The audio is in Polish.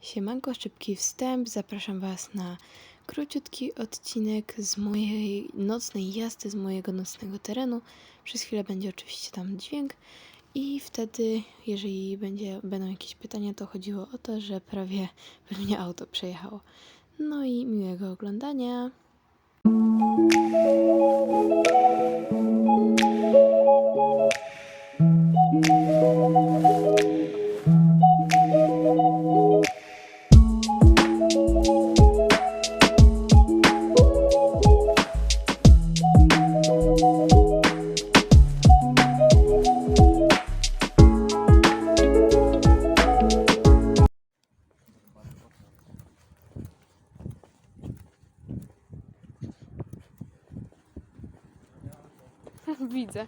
Siemanko, szybki wstęp. Zapraszam Was na króciutki odcinek z mojej nocnej jazdy, z mojego nocnego terenu. Przez chwilę będzie oczywiście tam dźwięk i wtedy, jeżeli będzie, będą jakieś pytania, to chodziło o to, że prawie by mnie auto przejechało. No i miłego oglądania. Widzę.